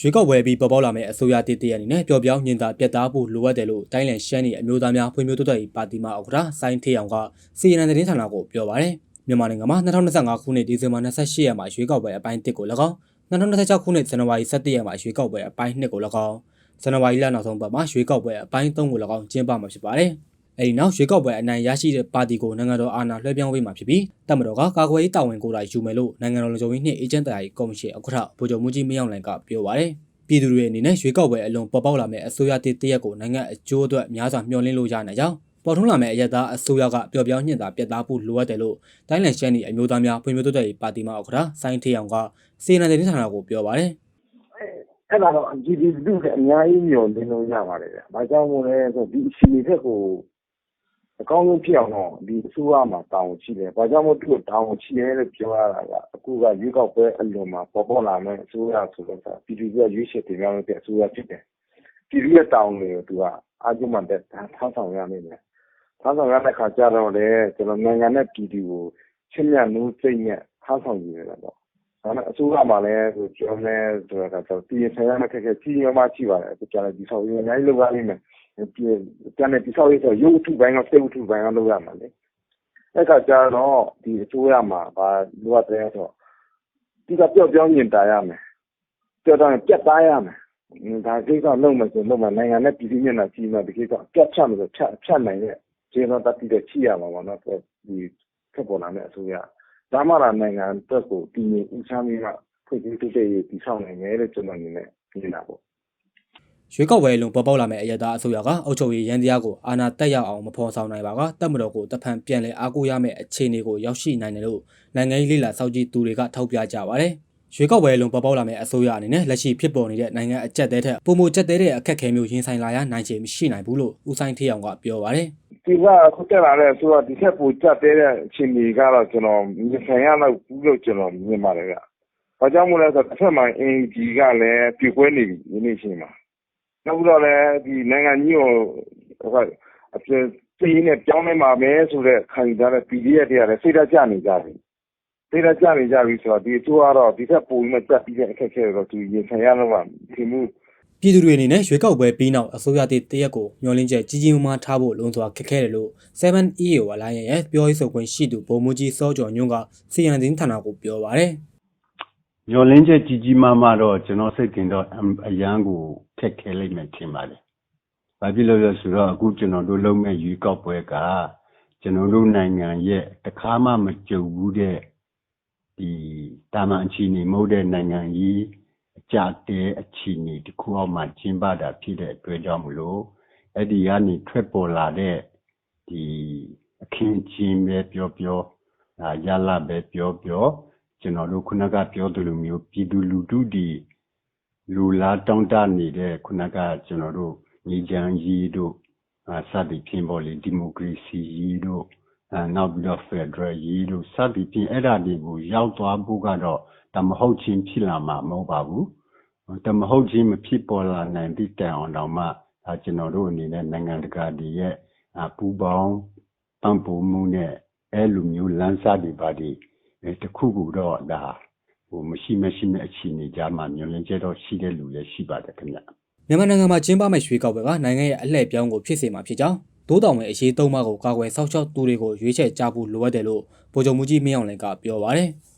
ရွေးကောက်ပွဲပြီးပေါ်ပေါက်လာမယ့်အစိုးရတည်တည်အနေနဲ့ပျော်ပြောင်းညင်သာပြတ်သားဖို့လိုအပ်တယ်လို့တိုင်းလန်ရှမ်းပြည်အမျိုးသားများဖွံ့ဖြိုးတိုးတက်ရေးပါတီမှဥက္ကဋ္ဌစိုင်းထေးအောင်ကစီရင်သတင်းဌာနကိုပြောပါတယ်မြန်မာနိုင်ငံမှာ2025ခုနှစ်ဒီဇင်ဘာ28ရက်မှာရွေးကောက်ပွဲအပိုင်း1ကို၎င်း2026ခုနှစ်ဇန်နဝါရီ17ရက်မှာရွေးကောက်ပွဲအပိုင်း2ကို၎င်းဇန်နဝါရီလနောက်ဆုံးပတ်မှာရွေးကောက်ပွဲအပိုင်း3ကို၎င်းကျင်းပမှာဖြစ်ပါတယ် အဲဒီနောက်ရွေးကောက်ပွဲအနိုင်ရရှိတဲ့ပါတီကိုနိုင်ငံတော်အာဏာလွှဲပြောင်းပေးမှာဖြစ်ပြီးတပ်မတော်ကကာကွယ်ရေးတာဝန်ကိုယ်တိုင်ယူမယ်လို့နိုင်ငံတော်လုံခြုံရေးနှင့်အေဂျင့်တရားရေးကော်မရှင်ဥက္ကဋ္ဌဗိုလ်ချုပ်မူကြီးမင်းအောင်လှိုင်ကပြောပါတယ်။ပြည်သူတွေအနေနဲ့ရွေးကောက်ပွဲအလွန်ပေါ်ပေါက်လာမယ့်အစိုးရတည်တရက်ကိုနိုင်ငံအကျိုးအတွက်များစွာမျှော်လင့်လို့ရနိုင်ကြောင်းပေါ်ထွန်းလာမယ့်အရက်သားအစိုးရကပျော်ပြောင်းညင်သာပြတ်သားဖို့လိုအပ်တယ်လို့တိုင်းလန်ရှမ်းပြည်အမျိုးသားများဖွံ့ဖြိုးတိုးတက်ရေးပါတီမှဥက္ကဋ္ဌစိုင်းထေးအောင်ကစီနန်သတင်းဌာနကိုပြောပါတယ်အဲ့ဒါတော့ GDP ကအများကြီးညွန်လင်းလို့ရပါတယ်ဗျ။ဘာကြောင့်မို့လဲဆိုဒီအချိန်တစ်ကို အကောင်းဆုံးဖြစ်အောင်တော့ ဒီအစိုးရမှာတောင်းရှိတယ်။ဘာကြောင့်မို့ သူ့တောင်းရှိရဲလို့ ပြောရတာက အခုက ရွေးကောက်ပွဲအလွန်မှာ ပေါ်ပေါ်လာမယ့် အစိုးရဆိုတော့ပြည်သူကရွေးချယ်တင်ပြလို့တဲ့ အစိုးရဖြစ်တယ်။ပြည်သူရဲ့တောင်းတွေကို သူက အာကျမန်တဲ့ထောင်းဆောင်ရနိုင်တယ်။ထောင်းဆောင်ရတဲ့ခါကျတော့လေကျွန်တော်နိုင်ငံနဲ့ ပြည်သူကို ချင်းမြတ်နှူးစိတ်နဲ့ထောင်းဆောင်ယူရတယ်ပေါ့။ဒါနဲ့ အစိုးရမှာလည်းဆိုကျွန်တော်လည်းဆိုတော့ကျွန်တော်ပြည်ဆိုင်ရာနဲ့ခက်ခဲ ကြီးရမှရှိပါတယ်အခုကျတော့ဒီဆောက်ရေး အများကြီးလုပ်ရလိမ့်မယ် ပြည်ပြန်နေဒီဆောက်ရေးဆိုရုပ်ထုပိုင်းကစိတ်ထုပိုင်းကလုပ်ရမှာလေအဲ့ကကြတော့ဒီအစိုးရမှာဗာလိုအပ်တယ်ဆိုဒီကပြော့ပြောင်းညင်တာရမယ်ပြောတော့ပြတ်သားရမယ်ဒါကိစ္စလုံးမယ်ဆိုလုံးမယ်နိုင်ငံနဲ့ပြည်သူမျက်နှာကြည့်မှဒီကိစ္စပြတ်ချမယ်ဆိုဖြတ်ဖြတ်နိုင်တဲ့ခြေတော်တတိတဲ့ချိရမှာပေါ့နော်ဒီခက်ပေါ်လာတဲ့အစိုးရဒါမှလာနိုင်ငံအတွက်ကိုတည်ငြိမ်ဦးစားပြီးမှဖွံ့ဖြိုးတိုးတက်ရေးတည်ဆောက်နိုင်မယ်လို့ကျွန်တော်အနေနဲ့မြင်တာပေါ့ ရွေးကောက်ပွဲအလွန်ပေါ်ပေါက်လာမယ့်အရက်သားအစိုးရကအုပ်ချုပ်ရေးရန်တရားကိုအာဏာတက်ရောက်အောင်မဖော်ဆောင်နိုင်ပါကတပ်မတော်ကိုတဖန်ပြန်လည်အားကိုးရမယ့်အခြေအနေကိုရောက်ရှိနိုင်တယ်လို့နိုင်ငံရေးလှိလာစောင့်ကြည့်သူတွေကထောက်ပြကြပါတယ်။ရွေးကောက်ပွဲအလွန်ပေါ်ပေါက်လာမယ့်အစိုးရအနေနဲ့လက်ရှိဖြစ်ပေါ်နေတဲ့နိုင်ငံအကြက်တဲထက်ပုံမကျက်တဲတဲ့အခက်အခဲမျိုးရင်ဆိုင်လာရနိုင်ခြေမရှိနိုင်ဘူးလို့ဦးဆိုင်ထေးအောင်ကပြောပါတယ်ဒီကအခုတက်လာတဲ့ဆိုတော့ဒီထက်ပိုကြက်သေးတဲ့အခြေအနေကတော့ကျွန်တော်မြင်ဆိုင်ရတော့ဘူးလို့ကျွန်တော်မြင်ပါတယ်က။ဘာကြောင့်မို့လဲဆိုတော့တစ်ဖက်မှာ ANG ကလည်းပြပွဲနေပြီဒီနေ့ချိန်မှာ။ နောက်ပြီးတော့လည်းဒီနိုင်ငံကြီးကိုဟိုကအပြည့်စည်နဲ့ ပြောင်းလဲမှာပဲဆိုတဲ့ ခံယူထားတဲ့ PDF တွေကလည်း စိတ်ဓာတ်ကျနေကြပြီ။စိတ်ဓာတ်ကျနေကြပြီဆိုတော့ ဒီအစိုးရတော့ ဒီထက်ပိုပြီးမှတက်ပြီးတဲ့ အခက်အခဲတွေတော့ သူရင်ဆိုင်ရတော့မှဒီမှုပြည်သူတွေအနေနဲ့ ရွေးကောက်ပွဲပြီးနောက် အစိုးရတည်တရက်ကို မျှော်လင့်ချက်ကြီးကြီးမားမားထားဖို့လုံးစွာခက်ခဲတယ်လို့ 7EAO အလိုင်းရဲ့ ပြောရေးဆိုခွင့်ရှိသူ ဗိုလ်မှူးကြီး စောကျော်ညွန့်ကစီယန်သတင်းဌာနကို ပြောပါတယ် မျော်လင့်ချက် ကြီးကြီးမားမားတော့ ကျွန်တော်စိတ်တင်တော့အမ်အရန်ကို ခက်ခဲလိမ့်မယ်ထင်ပါတယ်။ဘာဖြစ်လို့လဲဆိုတော့အခုကျွန်တော်တို့လုံးမဲ့ရွေးကောက်ပွဲကကျွန်တော်တို့နိုင်ငံရဲ့တစ်ခါမှမကြုံဘူးတဲ့ဒီတာမန်အခြေအနေမဟုတ်တဲ့နိုင်ငံကြီးအကြတဲ့အခြေအနေတစ်ခုအောက်မှာကျင်းပတာဖြစ်တဲ့အတွက်ကြောင့်မလို့အဲ့ဒီကနေထွက်ပေါ်လာတဲ့ဒီအခင်းချင်းပဲပြောပြောဒါရလာပဲပြောပြောကျွန်တော်တို့ခုနကပြောသလိုမျိုးပြည်သူလူထုဒီ လူလားတောင်းတနေတဲ့ခုနကကျွန်တော်တို့ညီချမ်းကြီးတို့အာစသည်ဖြင့်ပေါ့လေဒီမိုကရေစီကြီးတို့အဲနောက်ပြီးတော့ Federal ကြီးတို့စသည်ဖြင့်အဲ့ဒါတွေကိုရောက်သွားဖို့ကတော့ဒါမဟုတ်ချင်းဖြစ်လာမှာမဟုတ်ပါဘူး။ဒါမဟုတ်ချင်းမဖြစ်ပေါ်လာနိုင်သည့်တိုင်အောင်တော့မှဒါကျွန်တော်တို့အနေနဲ့နိုင်ငံတကာတွေရဲ့အပူပေါင်းပံ့ပိုးမှုနဲ့အဲလိုမျိုးလမ်းစာတွေပါဒီတခုခုတော့ဒါ ဟိုမရှိမရှိမဲ့အခြေအနေကြမှာမျိုးလင်းကျတော့ရှိတဲ့လူလည်းရှိပါတယ်ခင်ဗျ။။မြန်မာနိုင်ငံမှာကျင်းပမယ့်ရွေးကောက်ပွဲကနိုင်ငံရဲ့အလှည့်ပြောင်းကိုဖြစ်စေမှာဖြစ်ကြောင်းသို့တော်ဝင်အရေးသုံးပါးကိုကာကွယ်စောင့်ရှောက်သူတွေကိုရွေးချယ်ကြဖို့လိုအပ်တယ်လို့ဗိုလ်ချုပ်မူကြီးမင်းအောင်လှိုင်ကပြောပါတယ်။